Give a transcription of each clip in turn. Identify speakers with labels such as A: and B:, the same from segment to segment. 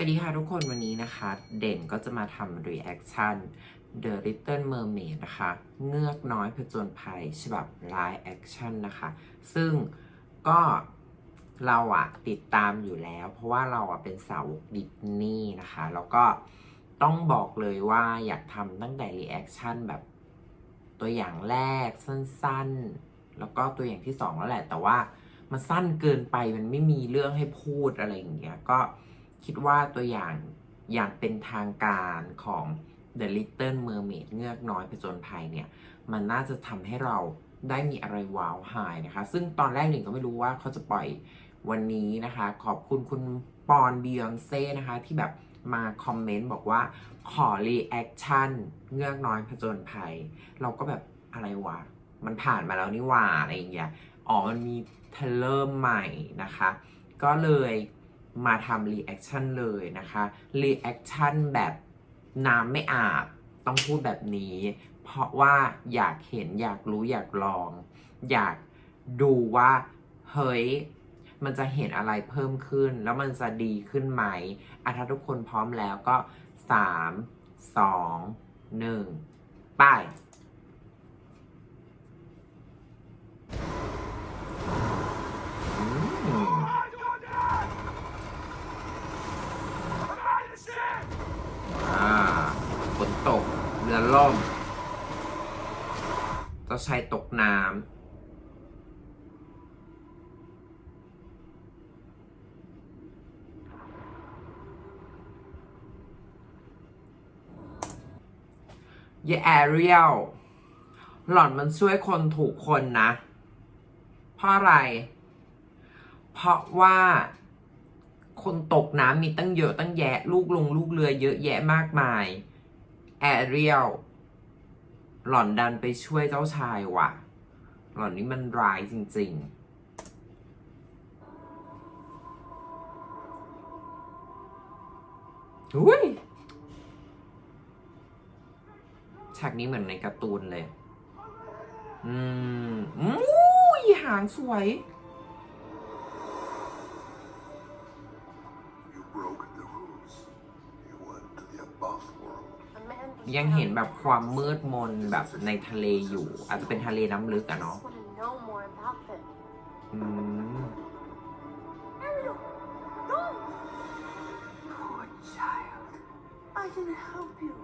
A: วัสดีค่ะทุกคนวันนี้นะคะ เด่นก็จะมาทำ reaction The Little Mermaid นะคะ เงือกน้อยผจญภัยฉบับ live action นนะคะ ซึ่งก็เราอะติดตามอยู่แล้ว เพราะว่าเราอะเป็นสาวดิสนีย์นะคะ แล้วก็ต้องบอกเลยว่าอยากทำตั้งแต่ reaction แบบตัวอย่างแรกสั้นๆ แล้วก็ตัวอย่างที่สองแล้วแหละ แต่ว่ามันสั้นเกินไปมันไม่มีเรื่องให้พูดอะไรอย่างเงี้ยก็ คิดว่าตัวอย่างอย่างเป็นทางการของ The Little Mermaid เงือกน้อยผจญภัยเนี่ย มันน่าจะทำให้เราได้มีอะไรว้าวไฮนะคะ ซึ่งตอนแรกหนึ่งก็ไม่รู้ว่าเขาจะปล่อยวันนี้นะคะ ขอบคุณคุณปอนเบียอนเซ่นะคะ ที่แบบมาคอมเมนต์บอกว่าขอรีแอคชั่นเงือกน้อยผจญภัย เราก็แบบอะไรวะ มันผ่านมาแล้วนี่หว่าอะไรอย่างเงี้ยอ๋อมันมีเทรลเลอร์ใหม่นะคะ ก็เลย มาทำรีแอคชั่นเลยนะคะรีแอคชั่นแบบน้ำไม่อาบต้องพูดแบบนี้ เพราะว่าอยากเห็นอยากรู้อยากลอง อยากดูว่าเฮ้ยมันจะเห็นอะไรเพิ่มขึ้น แล้วมันจะดีขึ้นไหมอะถ้าทุกคนพร้อมแล้วก็ 3 2 1 ไป อืม อ่าฝนตก เรือ ล่มเจ้าชายตกน้ำเยแอเรียลหล่อนมันช่วยคนถูกคนนะ เพราะอะไร เพราะว่าคนตกน้ำมีตั้งเยอะตั้งแยะ ลูกลงลูกเรือเยอะแยะมากมาย แอเรียลหล่อนดันไปช่วยเจ้าชายว่ะ หล่อนนี่มันร้ายจริง ๆอุ้ยฉากนี้เหมือนในการ์ตูนเลย อืมอู้ยหางสวย ยังเห็นแบบความมืดมนแบบในทะเลอยู่ อาจจะเป็นทะเลน้ำลึกอะเนาะ
B: want to know more about them.
A: อืม
B: Ariel, don't!
C: Poor child.
B: I can help you.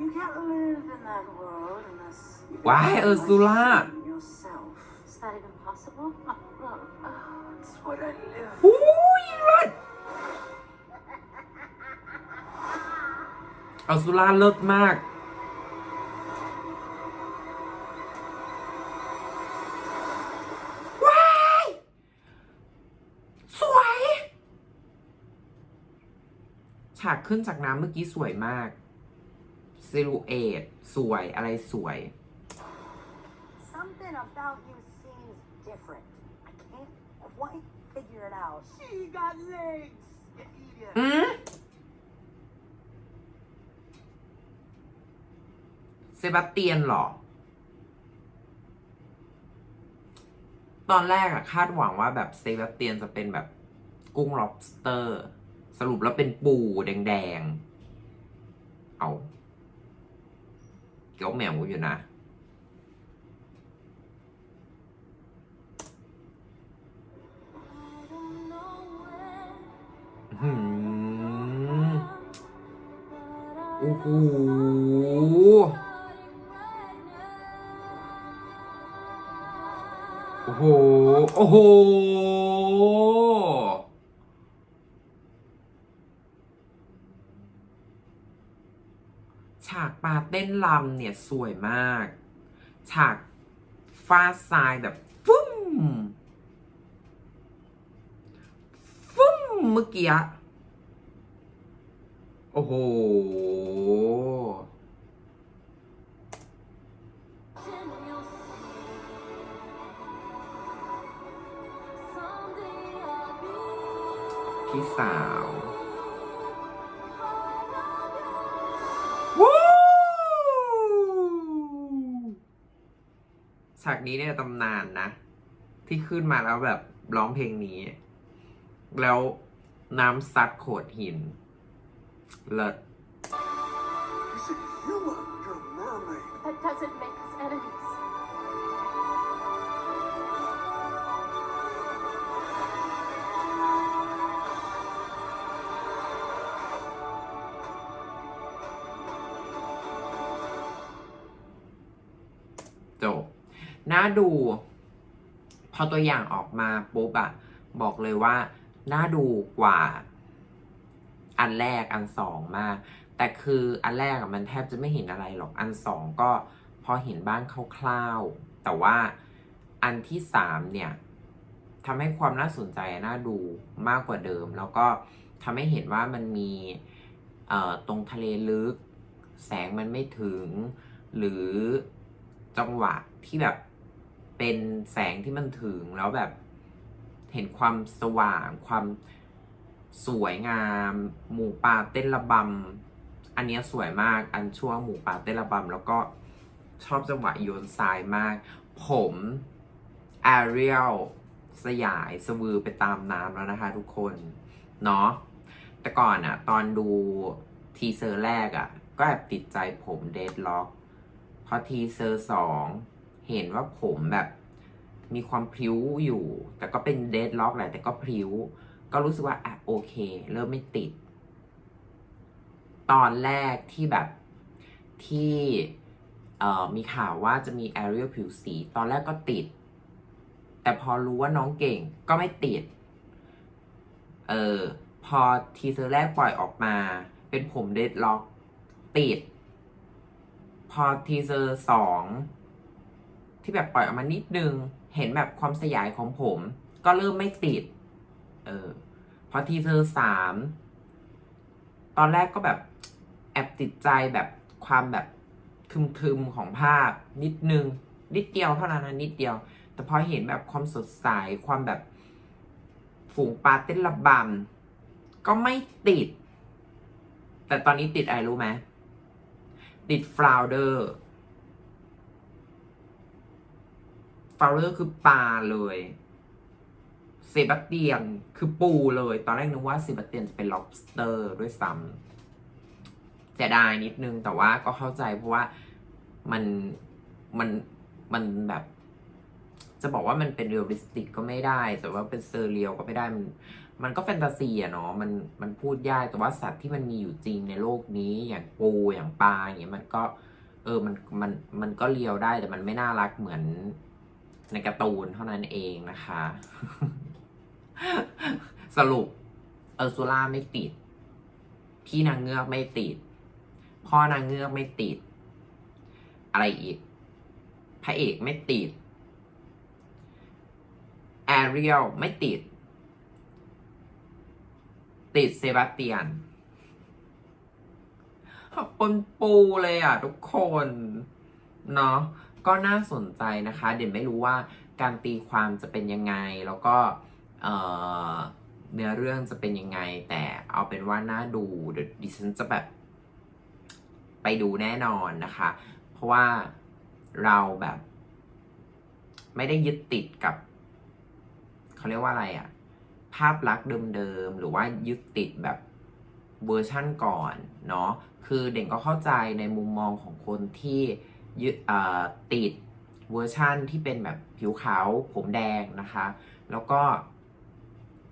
B: You can't live in that world unless you can
A: ว้ายเออร์ซูล่า
B: find yourself. Is that even possible?
C: It's what I live
A: หูยเลิศเอาซูล่าเลิศมาก ว้าย สวย ฉากขึ้นจากน้ำเมื่อกี้สวยมากซิลูเอตสวยอะไรสวย
B: Something about you seems different. I can't quite figure it out.
C: She got legs, you idiot.
A: อืม เซบาสเตียนเหรอ ตอนแรกอะคาดหวังว่าแบบเซบาสเตียนจะเป็นแบบกุ้ง lobster สรุปแล้วเป็นปูแดงๆ เอาเกี๊ยวแมวอยู่นะอื้อหือโอ้โห โห โอ้โห ฉากปาเต้นลำเนี่ย สวยมาก ฉากฟาดทรายแบบฟึ้มฟึ้มเมื่อกี้ โอ้โห พี่สาววู้ฉากนี้เนี่ยตำนานนะ ที่ขึ้นมาแล้วแบบร้องเพลงนี้ แล้วน้ำซัดโขดหิน เลิศ
D: He's a human. You're a mermaid.
E: That doesn't make
A: น่าดู พอตัวอย่างออกมาปุ๊บอะบอกเลยว่า น่าดูกว่า อันแรกอันสองมาก แต่คืออันแรกอะมันแทบจะไม่เห็นอะไรหรอกอันสองก็พอเห็นบ้างคร่าวๆ แต่ว่าอันที่สามเนี่ยทำให้ความน่าสนใจน่าดูมากกว่าเดิม แล้วก็ทำให้เห็นว่ามันมีตรงทะเลลึก แสงมันไม่ถึง หรือจังหวะที่แบบ เป็นแสงที่มันถึงแล้วแบบเห็นความสว่างความสวยงาม หมูป่าเต้นระบำอันเนี้ยสวยมากอันช่วงหมูป่าเต้นระบำแล้วก็ชอบจังหวะโยนทรายมาก ผมแอเรียลสยายสวือไปตามน้ำแล้วนะคะทุกคนเนาะแต่ก่อนอะตอนดูทีเซอร์แรกอะก็แอบติดใจผมเดดล็อกพอทีเซอร์สอง เห็นว่าผมแบบมีความพริ้วอยู่ แต่ก็เป็นเดดล็อกแหละแต่ก็พริ้ว ก็รู้สึกว่าอะโอเค เริ่มไม่ติด ตอนแรกที่แบบที่เอ่อมีข่าวว่าจะมีแอเรียลผิวสี ตอนแรกก็ติด แต่พอรู้ว่าน้องเก่งก็ไม่ติด เออ พอทีเซอร์แรกปล่อยออกมา เป็นผมเดดล็อก ติด พอทีเซอร์สอง ที่แบบปล่อยออกมานิดนึง เห็นแบบความสยายของผม ก็เริ่มไม่ติด เออ พอทีเซอสามตอนแรกก็แบบแอบติดใจแบบความแบบทึมๆของภาพนิดนึง นิดเดียวเท่านั้นนะนิดเดียว แต่พอเห็นแบบความสดใสความแบบฝูงปลาเต้นระบำก็ไม่ติด แต่ตอนนี้ติดอะไรรู้ไหมติดฟลาวเดอร์ ฟาวเดอร์คือปลาเลยเซบาสเตียนคือปูเลย ตอนแรกนึกว่าเซบาสเตียนจะเป็น lobster ด้วยซ้ำเสียดายนิดนึง แต่ว่าก็เข้าใจเพราะว่ามันมันมันแบบ จะบอกว่ามันเป็นเรียลลิสติกก็ไม่ได้ แต่ว่าเป็นเซอร์เรียลก็ไม่ได้ มันมันก็แฟนตาซีอะเนาะมันมันพูดยากแต่ว่าสัตว์ที่มันมีอยู่จริงในโลกนี้อย่างปูอย่างปลาอย่างเงี้ยมันก็ เออมันมันมันก็เลียวได้แต่มันไม่น่ารักเหมือน ในการ์ตูนเท่านั้นเองนะคะ สรุปเออร์ซูล่าไม่ติด พี่นางเงือกไม่ติด พ่อนางเงือกไม่ติด อะไรอีก พระเอกไม่ติด แอเรียลไม่ติด ติดเซบาสเตียนปนปูเลยอะทุกคน เนาะ ก็น่าสนใจนะคะ เด่นไม่รู้ว่าการตีความจะเป็นยังไง แล้วก็เอ่อเนื้อเรื่องจะเป็นยังไง แต่เอาเป็นว่าน่าดูเดี๋ยวดิฉันจะแบบไปดูแน่นอนนะคะ เพราะว่าเราแบบ ไม่ได้ยึดติดกับเขาเรียกว่าอะไรอะภาพลักษณ์เดิมๆ หรือว่ายึดติดแบบเวอร์ชั่นก่อนเนาะคือเด่นก็เข้าใจในมุมมองของคนที่ ยึดติดเวอร์ชั่นที่เป็นแบบผิวขาวผมแดงนะคะ แล้วก็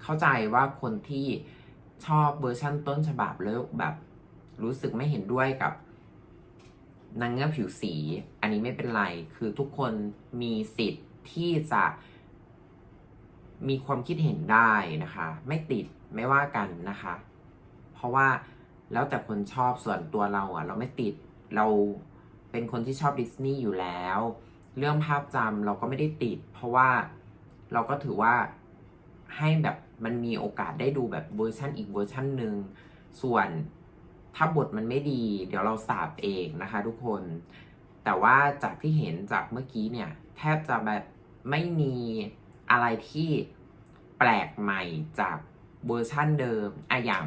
A: เข้าใจว่าคนที่ชอบเวอร์ชั่นต้นฉบับแล้วแบบรู้สึกไม่เห็นด้วยกับนางเงือกผิวสี อันนี้ไม่เป็นไร คือทุกคนมีสิทธิ์ที่จะมีความคิดเห็นได้นะคะ ไม่ติดไม่ว่ากันนะคะ เพราะว่าแล้วแต่คนชอบส่วนตัวเราอะเราไม่ติดเรา เป็นคนที่ชอบดิสนีย์อยู่แล้ว เรื่องภาพจำเราก็ไม่ได้ติด เพราะว่าเราก็ถือว่าให้แบบมันมีโอกาสได้ดูแบบเวอร์ชันอีกเวอร์ชันหนึ่งส่วนถ้าบทมันไม่ดี เดี๋ยวเราสาบเองนะคะทุกคน แต่ว่าจากที่เห็นจากเมื่อกี้เนี่ย แทบจะแบบไม่มีอะไรที่แปลกใหม่จากเวอร์ชั่นเดิมอะอย่าง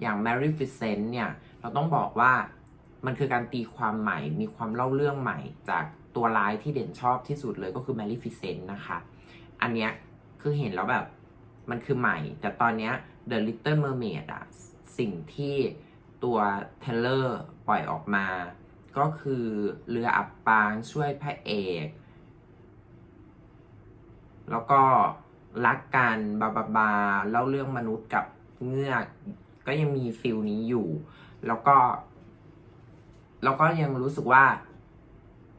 A: อย่าง Maleficent เนี่ย เราต้องบอกว่า มันคือการตีความใหม่ มีความเล่าเรื่องใหม่จากตัวร้ายที่เด่นชอบที่สุดเลยก็คือ Maleficent นะคะ อันเนี้ยคือเห็นแล้วแบบมันคือใหม่ แต่ตอนเนี้ย The Little Mermaid อะสิ่งที่ตัวเทเลอร์ปล่อยออกมา ก็คือเรืออับปางช่วยพระเอก แล้วก็รักกันบาบาบาเล่าเรื่องมนุษย์กับเงือก ก็ยังมีฟิลนี้อยู่ แล้วก็ แล้วก็ยังรู้สึกว่า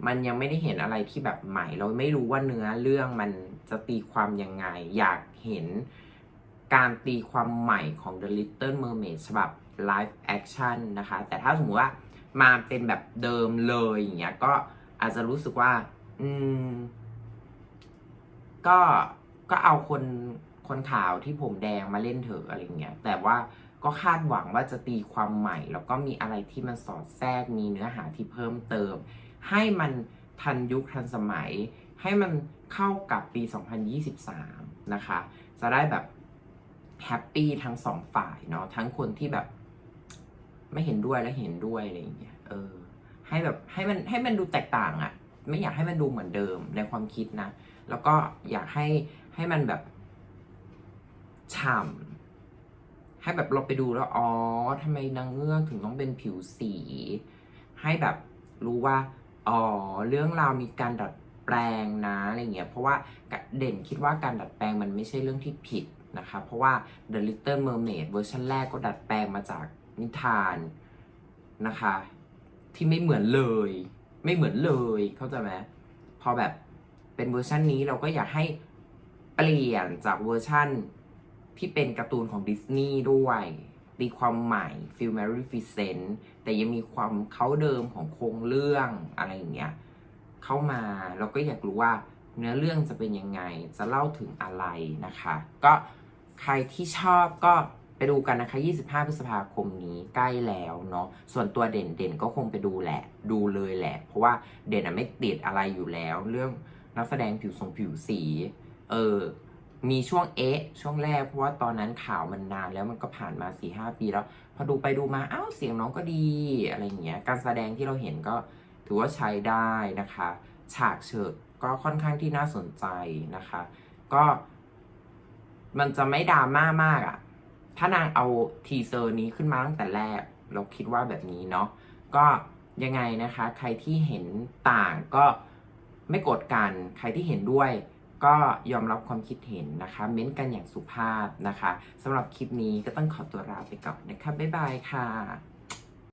A: มันยังไม่ได้เห็นอะไรที่แบบใหม่ เราไม่รู้ว่าเนื้อเรื่องมันจะตีความยังไง อยากเห็นการตีความใหม่ของ The Little Mermaid ฉบับ live action นะคะ แต่ถ้าสมมติว่ามาเป็นแบบเดิมเลยอย่างเงี้ยก็อาจจะรู้สึกว่า อืม ก็ก็เอาคนคนขาวที่ผมแดงมาเล่นเถอะอะไรเงี้ยแต่ว่า ก็คาดหวังว่าจะตีความใหม่ แล้วก็มีอะไรที่มันสอดแทรกมีเนื้อหาที่เพิ่มเติม ให้มันทันยุคทันสมัย ให้มันเข้ากับปี 2023 นะคะ จะได้แบบแฮปปี้ทั้งสองฝ่ายเนาะทั้งคนที่แบบ ไม่เห็นด้วยและเห็นด้วยอะไรอย่างเงี้ยเออ ให้แบบให้มันให้มันดูแตกต่างอะ่ะ ไม่อยากให้มันดูเหมือนเดิมในความคิดนะ แล้วก็อยากให้ให้มันแบบฉ่ำ ให้แบบเราไปดูแล้ว อ๋อทำไมนางเงือกถึงต้องเป็นผิวสี ให้แบบรู้ว่า อ๋อ เรื่องราวมีการดัดแปลงนะอะไรเงี้ย เพราะว่าเด่นคิดว่าการดัดแปลงมันไม่ใช่เรื่องที่ผิดนะคะ เพราะว่า The Little Mermaid เวอร์ชันแรกก็ดัดแปลงมาจากนิทานนะคะ ที่ไม่เหมือนเลย ไม่เหมือนเลย เข้าใจไหมพอแบบเป็นเวอร์ชันนี้เราก็อยากให้เปลี่ยนจากเวอร์ชัน ที่เป็นการ์ตูนของดิสนีย์ด้วยตีความใหม่ฟิลแมรี่ฟิเซนแต่ยังมีความเขาเดิมของโครงเรื่องอะไรอย่างเงี้ยเข้ามาเราก็อยากรู้ว่าเนื้อเรื่องจะเป็นยังไงจะเล่าถึงอะไรนะคะ ก็ใครที่ชอบก็ไปดูกันนะคะ 25 พฤษภาคมนี้ใกล้แล้วเนาะ ส่วนตัวเด่นเด่นก็คงไปดูแหละ ดูเลยแหละ เพราะว่าเด่นอะไม่ติดอะไรอยู่แล้ว เรื่องนักแสดงผิวทรงผิวสี เออ มีช่วงเอ๊ะช่วงแรกเพราะว่าตอนนั้นข่าวมันนานแล้วมันก็ผ่านมา4ีหปีแล้ว พอดูไปดูมาอ้าวเสียงน้องก็ดีอะไรอย่างเงี้ยการแสดงที่เราเห็นก็ถือว่าใช้ได้นะคะ ฉากเฉิดก็ค่อนข้างที่น่าสนใจนะคะ ก็ มันจะไม่ดราม่ามากอะ่ะ ถ้านางเอาทีเซอร์นี้ขึ้นมาตั้งแต่แรก เราคิดว่าแบบนี้เนาะก็ยังไงนะคะ ใครที่เห็นต่างก็ไม่กดกัน ใครที่เห็นด้วย ก็ยอมรับความคิดเห็นนะคะ เม้นกันอย่างสุภาพนะคะสำหรับคลิปนี้ก็ต้องขอตัวลาไปก่อนนะคะ บ๊ายบายค่ะ